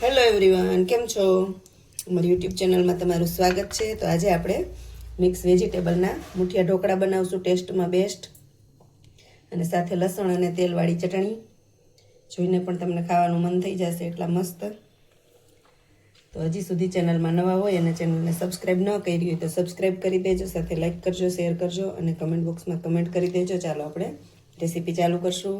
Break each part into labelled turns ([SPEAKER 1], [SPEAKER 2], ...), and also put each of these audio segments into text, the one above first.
[SPEAKER 1] Hello everyone કેમ છો? અમારી યુટ્યુબ ચેનલમાં તમારું સ્વાગત છે. તો આજે આપણે મિક્સ વેજીટેબલના મુઠિયા ઢોકળા બનાવશું ટેસ્ટમાં બેસ્ટ અને સાથે લસણ અને તેલવાળી ચટણી. જોઈને પણ તમને ખાવાનું મન થઈ જશે એટલા મસ્ત. તો હજી સુધી ચેનલમાં નવા હોય અને ચેનલને સબસ્ક્રાઈબ ન કરી હોય તો સબસ્ક્રાઈબ કરી દેજો, સાથે લાઇક કરજો શેર કરજો અને કમેન્ટ બોક્સમાં કમેન્ટ કરી દેજો. ચાલો આપણે રેસીપી ચાલુ કરશું.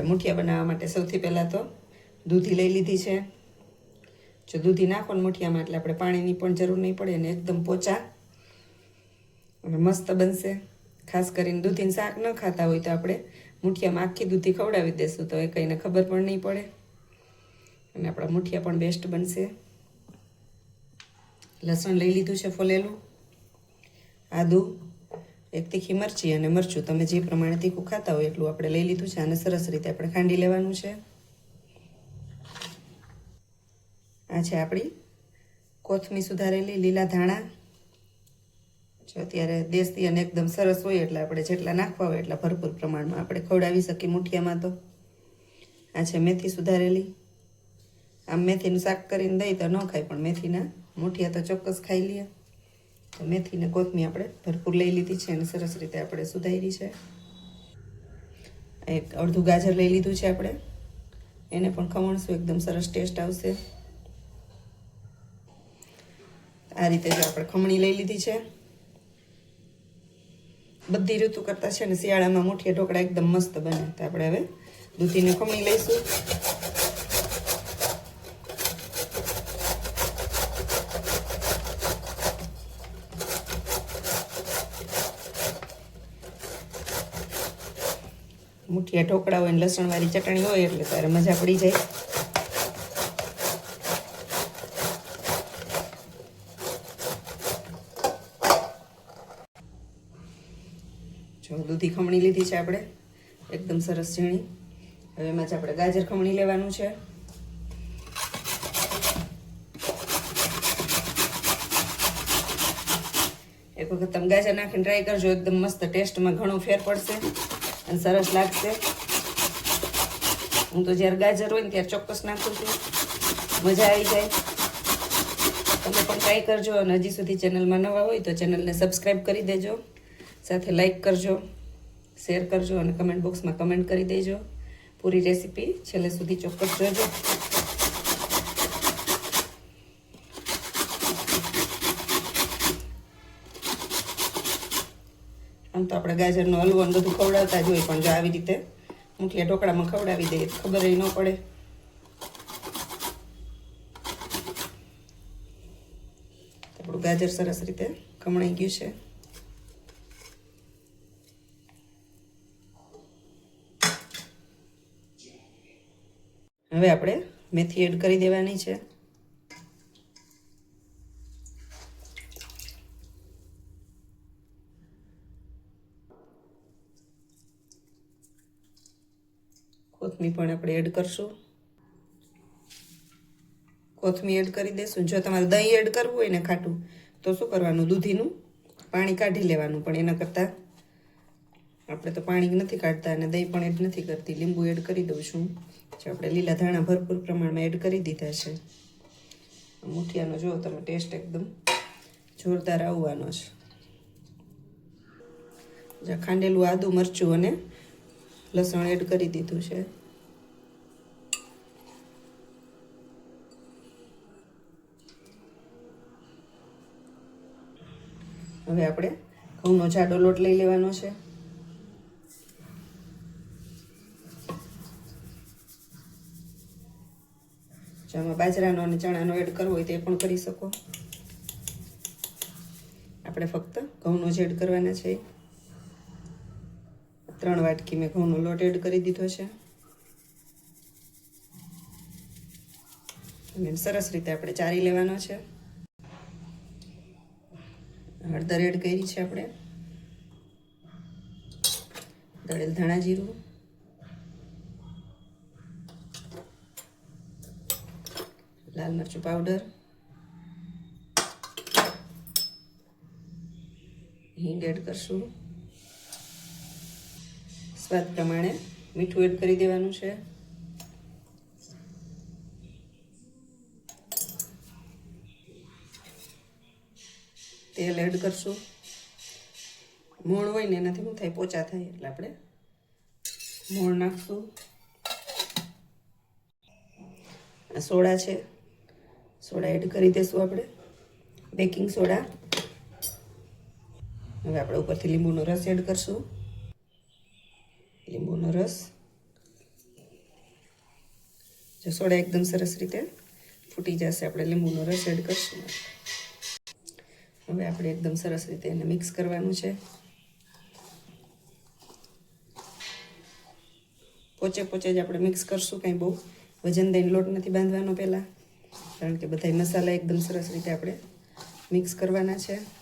[SPEAKER 1] આપણે મુઠિયા બનાવવા માટે સૌથી પહેલાં તો દૂધી લઈ લીધી છે. જો દૂધી નાખો ને મુઠિયામાં એટલે આપણે પાણીની પણ જરૂર નહીં પડે અને એકદમ પોચા અને મસ્ત બનશે. ખાસ કરીને દૂધીને શાક ન ખાતા હોય તો આપણે મુઠિયામાં આખી દૂધી ખવડાવી દેશું તો એ કંઈને ખબર પણ નહીં પડે. અને આપણા મુઠિયા પણ બેસ્ટ બનશે. લસણ લઈ લીધું છે ફોલેલું. આદું. એક તીખી મરચી અને મરચું તમે જે પ્રમાણે તીખું ખાતા હોય એટલું આપણે લઈ લીધું છે. અને સરસ રીતે આપણે ખાંડી લેવાનું છે. આ છે આપણી કોથમી સુધારેલી લીલા ધાણા. જો અત્યારે દેશી અને એકદમ સરસ હોય એટલે આપણે જેટલા નાખવા હોય એટલા ભરપૂર પ્રમાણમાં આપણે ખવડાવી શકીએ મુઠિયામાં તો. આ છે મેથી સુધારેલી. આમ મેથીનું શાક કરીને દઈ તો ન ખાય, પણ મેથીના મુઠિયા તો ચોક્કસ ખાઈ લઈએ તો મેથીને કોથમી આપણે ભરપૂર લઈ લીધી છે અને સરસ રીતે આપણે સુધારી છે. એક અડધું ગાજર લઈ લીધું છે આપણે. એને પણ ખમણશું, એકદમ સરસ ટેસ્ટ આવશે. આ રીતે જો આપણે ખમણી લઈ લીધી છે. બધી ઋતુ કરતાં છે ને શિયાળામાં મુઠિયા ઢોકળા એકદમ મસ્ત બને. તો આપણે હવે દૂધીને ખમણી લઈશું. મુઠિયા ઢોકળા હોય લસણવાળી ચટણી હોય એટલે ત્યારે મજા પડી જાય. જો દૂધી ખમણી લીધી છે આપણે. એકદમ સરસ ઝીણી. હવે એમાં આપણે ગાજર ખમણી લેવાનું છે. એક વખત તમે ગાજર નાખીને ટ્રાય કરજો, એકદમ મસ્ત ટેસ્ટમાં ઘણો ફેર પડશે. અને સરસ લાગશે. હું તો જ્યારે ગાજર હોય ને ત્યારે ચોક્કસ નાખું છું. મજા આવી જાય. તમે પણ ટ્રાય કરજો અને હજી સુધી ચેનલમાં નવા હોય તો ચેનલને સબસ્ક્રાઈબ કરી દેજો. સાથે લાઈક કરજો શેર કરજો અને કમેન્ટ બોક્સમાં કમેન્ટ કરી દેજો. પૂરી રેસીપી છેલ્લે સુધી ચોક્કસ જોજો આમ તો આપણે ગાજરનો હલવો ને બધું ખવડાવતા જ હોય પણ જો આવી રીતે મુઠિયા ઢોકળામાં ખવડાવી દઈએ ખબર ન પડે. આપણું ગાજર સરસ રીતે કમણાઈ ગયું છે. હવે આપણે મેથી એડ કરી દેવાની છે. કોથમી પણ આપણે એડ કરશું. કોથમી એડ કરી દઈશું. જો તમારે દહીં એડ કરવું હોય ને ખાટું, તો શું કરવાનું? દૂધીનું પાણી કાઢી લેવાનું, પણ એના કરતાં આપણે તો પાણી નથી કાઢતા અને દહીં પણ એડ નથી કરતી. લીંબુ એડ કરી દઉં છું. જે આપણે લીલા ધાણા ભરપૂર પ્રમાણમાં એડ કરી દીધા છે. મુઠિયાનો જો તમે ટેસ્ટ એકદમ જોરદાર આવવાનો છે. જે, ખાંડેલું આદું મરચું અને લસણ એડ કરી દીધું છે. હવે આપણે ઘઉંનો જાડો લોટ લઈ લેવાનો છે. જેમાં બાજરાનો અને ચણાનો એડ કરવો હોય તે પણ કરી શકો. આપણે ફક્ત ઘઉંનો જ એડ કરવાના છે. ત્રણ વાટકી મેં ઘઉંનો લોટ એડ કરી દીધો છે. અને સરસ રીતે આપણે ચારી લેવાનો છે. હળદર એડ કરી છે આપણે. દળેલ ધાણા જીરું. લાલ મરચું પાવડર. હિંગ એડ કરશું. સ્વાદ પ્રમાણે મીઠું એડ કરી દેવાનું છે. તેલ એડ કરશું. મોણ હોય ને એનાથી શું થાય? પોચા થાય એટલે આપણે મોણ નાખશું. આ સોડા છે. સોડા એડ કરી દઈશું આપણે. બેકિંગ સોડા હવે આપણે ઉપરથી લીંબુનો રસ એડ કરશું. લીંબુનો રસ. જો સોડા એકદમ સરસ રીતે ફૂટી જશે, આપણે લીંબુનો રસ એડ કરશું. હવે આપણે એકદમ સરસ રીતે એને મિક્સ કરવાનું છે. પોચે પોચે જ આપણે મિક્સ કરશું કાંઈ બહુ. વજન દઈને લોટ નથી બાંધવાનો પહેલાં. કારણ કે બધા મસાલા એકદમ સરસ રીતે આપણે મિક્સ કરવાના છે.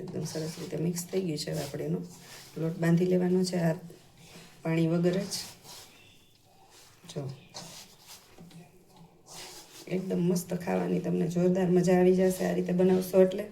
[SPEAKER 1] એકદમ સરસ રીતે મિક્સ થઈ ગયું છે આપણે એનો લોટ બાંધી લેવાનો છે આ પાણી વગર જ. જો. એકદમ મસ્ત ખાવાની તમને જોરદાર મજા આવી જશે આ રીતે બનાવશો એટલે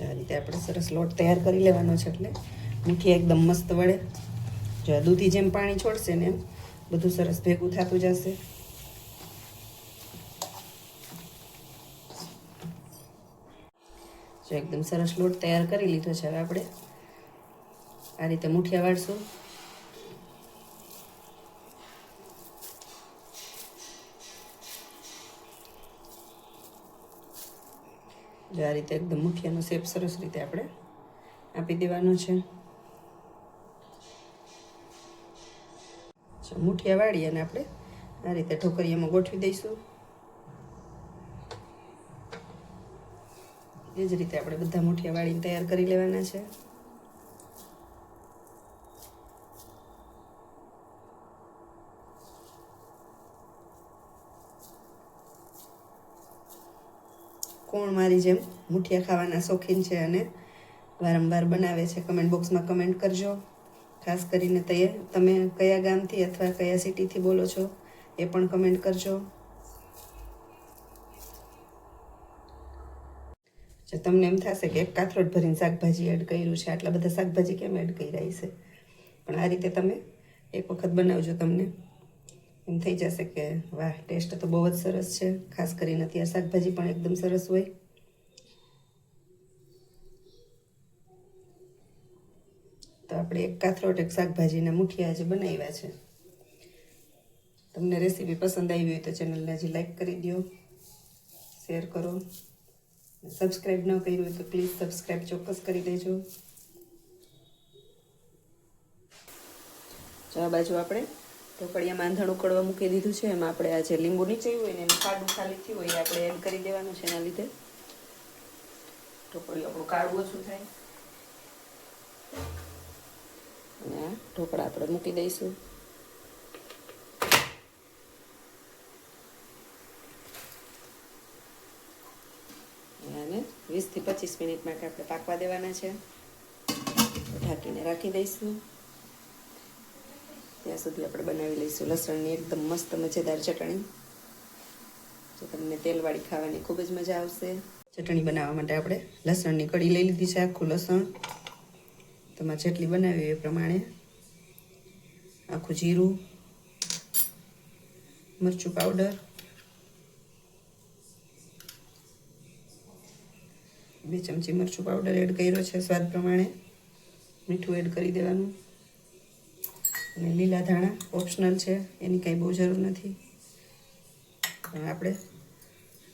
[SPEAKER 1] આ રીતે આપણે સરસ લોટ તૈયાર કરી લેવાનો છે એટલે મુઠ્ઠી એકદમ મસ્ત વળે જો દૂધી જેમ પાણી છોડશે ને એમ બધું સરસ ભેગું થતું જશે. જો એકદમ સરસ લોટ તૈયાર કરી લીધો છે હવે આપણે. આ રીતે મુઠિયા વાળશું. જો આ રીતે એકદમ મુઠિયાનો શેપ સરસ રીતે આપણે આપી દેવાનો છે. મુઠિયા વાળી અને આપણે આ રીતે ઢોકરીયામાં ગોઠવી દઈશું. એ જ રીતે આપણે બધા મુઠિયા વાળીને તૈયાર કરી લેવાના છે. કોણ મારી જેમ મુઠિયા ખાવાના શોખીન છે અને વારંવાર બનાવે છે. કમેન્ટ બોક્સમાં કમેન્ટ કરજો. ખાસ કરીને તૈયાર તમે કયા ગામથી અથવા કયા સિટીથી બોલો છો એ પણ કમેન્ટ કરજો. તમને એમ થશે કે એક કાથરોટ ભરીને શાકભાજી એડ કર્યું છે, આટલા બધા શાકભાજી કેમ એડ કર્યા છે? પણ આ રીતે તમે એક વખત બનાવજો તમને. એમ થઈ જશે કે વાહ ટેસ્ટ તો બહુ જ સરસ છે. ખાસ કરીને અત્યારે શાકભાજી પણ એકદમ સરસ હોય. તો આપણે એક કાથરોટ, એક શાકભાજીના મુઠિયા આજે બનાવ્યા છે. તમને રેસીપી પસંદ આવી હોય તો ચેનલને હજી લાઈક કરી દો શેર કરો. સબસ્ક્રાઈબ ન કર્યું હોય તો પ્લીઝ સબસ્ક્રાઈબ ચોક્કસ કરી દેજો. આ બાજુ આપણે ઢોકળિયામાં આંધણ ઉકળવા મૂકી દીધું છે. એમાં આપણે આ જે લીંબુ નીચે હોય ને એનું કાળું ખાલી થયું હોય આપણે એડ કરી દેવાનું છે એના લીધે. ઢોકળી આપણું કાળું ઓછું થાય. અને આ ઢોકળા આપણે મૂકી દઈશું. અને વીસથી પચીસ મિનિટ માટે આપણે પાકવા દેવાના છે. ઢાંકીને રાખી દઈશું. ત્યાં સુધી આપણે બનાવી લઈશું. લસણની એકદમ મસ્ત મજેદાર ચટણી. તો તમને તેલવાળી ખાવાની ખૂબ જ મજા આવશે. ચટણી બનાવવા માટે આપણે લસણની કડી લઈ લીધી છે, આખું લસણ. તમારે જેટલી બનાવી એ પ્રમાણે આખું જીરું, મરચું પાવડર બે ચમચી મરચું પાવડર એડ કર્યો છે, સ્વાદ પ્રમાણે. મીઠું એડ કરી દેવાનું. અને લીલા ધાણા ઓપ્શનલ છે, એની કાંઈ બહુ જરૂર નથી. પણ આપણે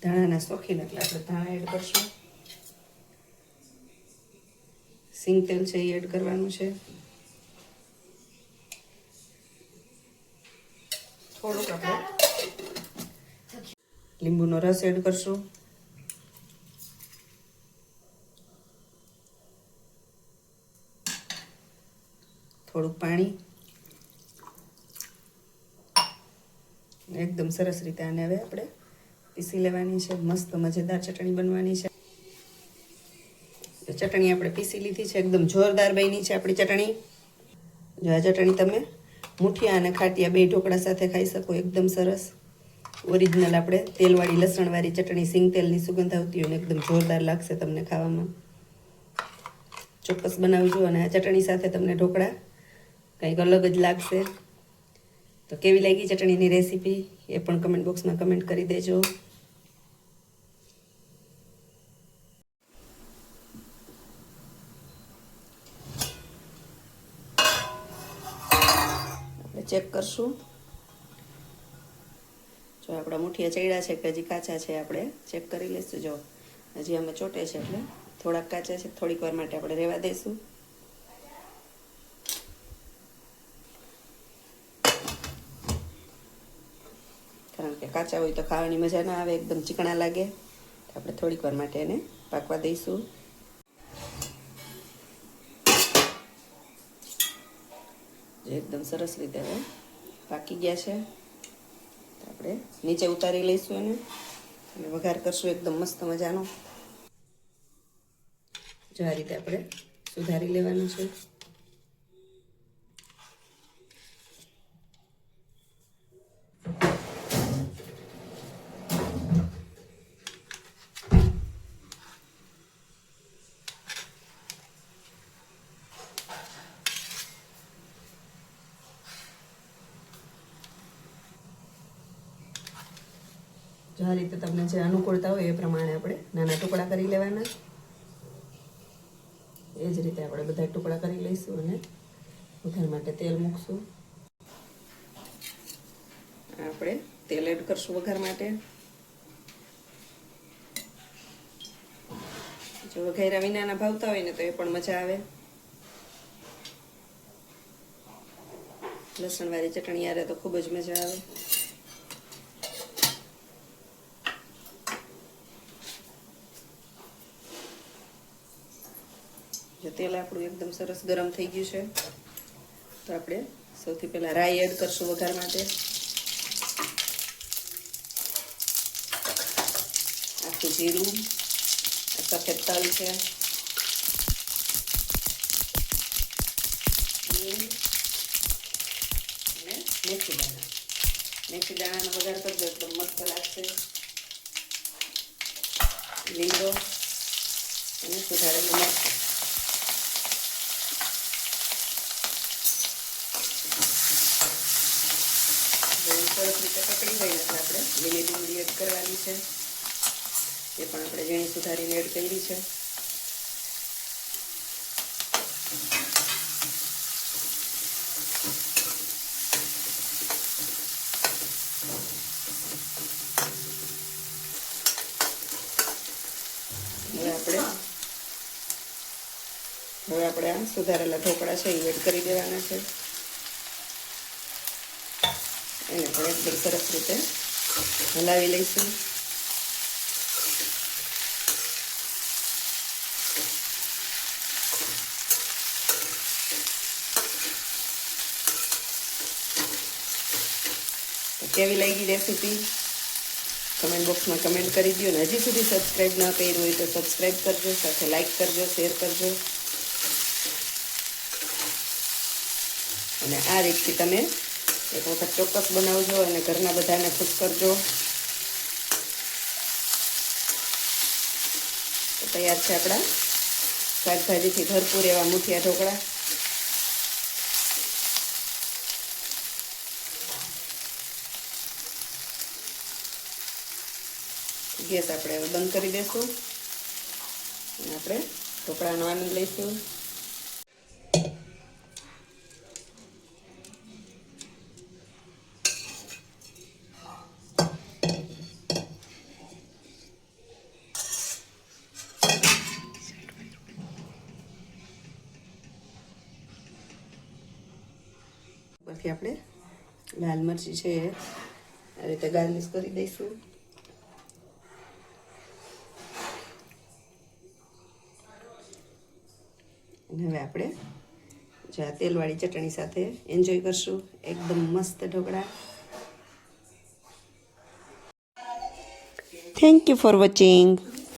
[SPEAKER 1] ધાણાના શોખીન એટલે આપણે ધાણા એડ કરશું. સિંગ તેલ છે એ એડ કરવાનું છે. થોડુંક આપણે લીંબુનો રસ એડ કરશું. થોડુંક પાણી. એકદમ સરસ રીતે આને હવે આપણે પીસી લેવાની છે. મસ્ત મજેદાર ચટણી બનવાની છે. ચટણી આપણે પીસી લીધી છે. એકદમ જોરદાર બની છે આપણી ચટણી. જો આ ચટણી તમે મુઠિયા અને ખાટિયા બે ઢોકળા સાથે ખાઈ શકો. એકદમ સરસ. ઓરિજિનલ આપણે તેલવાળી લસણવાળી ચટણી, સિંગ તેલની સુગંધ આવતી હોય એકદમ જોરદાર લાગશે તમને ખાવામાં. ચોક્કસ બનાવજો અને આ ચટણી સાથે તમને ઢોકળા કંઈક અલગ જ લાગશે. તો કેવી લાગી ચટણીની રેસીપી? એ પણ કમેન્ટ બોક્સમાં કમેન્ટ કરી દેજો. આપણે ચેક કરશું. જો આપણા મુઠિયા ચડ્યા છે કે હજી કાચા છે, આપણે ચેક કરી લઈશું. જો હજી અમે ચોટે છે એટલે થોડાક કાચા છે, થોડીક વાર માટે આપણે રહેવા દઈશું કારણ કે કાચા હોય તો ખાવાની મજા ના આવે, એકદમ ચીકણા લાગે. આપણે થોડીક વાર માટે એને પાકવા દઈશું. એકદમ સરસ રીતે હવે પાકી ગયા છે. આપણે નીચે ઉતારી લઈશું એને. અને વઘાર કરશું એકદમ મસ્ત મજાનો. જો આ રીતે આપણે સુધારી લેવાનું છે. જો આ રીતે તમને જે અનુકૂળતા હોય એ પ્રમાણે આપણે નાના ટુકડા કરી લેવાના. એ જ રીતે આપણે બધા ટુકડા કરી લઈશું અને વઘાર માટે તેલ મૂકશું. આપણે તેલ એડ કરશું વઘાર માટે. જો વઘાર્યા વિનાના ભાવતા હોય ને તો એ પણ મજા આવે. લસણવાળી ચટણી યારે તો ખૂબ જ મજા આવે. તેલ આપણું એકદમ સરસ ગરમ થઈ ગયું છે. તો આપણે સૌથી પહેલાં રાઈ એડ કરશું વઘાર માટે. આખું જીરું સફેદ તલ છે. અને મેથી દાણા મેથી દાણાનો વઘાર કરજો, એકદમ મસ્ત લાગશે. લીંબો. અને સુધારેલું મરચું સરસ રીતે પકડી આપણે. લીલી ડુંગળી એડ કરવાની છે. એ પણ આપણે ઝીણી સુધારીને એડ કરી છે. હવે આપણે આ સુધારેલા ઢોકળા છે એ એડ કરી દેવાના છે. એને પણ એકદમ સરસ રીતે હલાવી લઈશું. કેવી લાગી રેસીપી? કમેન્ટ બોક્સમાં કમેન્ટ કરી દો અને હજી સુધી સબસ્ક્રાઈબ ના કર્યું હોય તો સબસ્ક્રાઈબ કરજો, સાથે લાઈક કરજો, શેર કરજો. અને આ રીતથી તમે એક વખત ચોક્કસ બનાવજો અને ઘરના બધાને ખુશ કરજો. તૈયાર છે આપણા શાકભાજીથી ભરપૂર એવા મુઠિયા ઢોકળા. ગેસ આપણે બંધ કરી દઈશું અને આપણે ઢોકળાનો આનંદ લઈશું. ઉપરથી આપણે લાલ મરચી છે આ રીતે ગાર્નિશ કરી દઈશું. અને હવે આપણે જે તેલવાળી ચટણી સાથે એન્જોય કરશું. એકદમ મસ્ત dhokla. Thank you for watching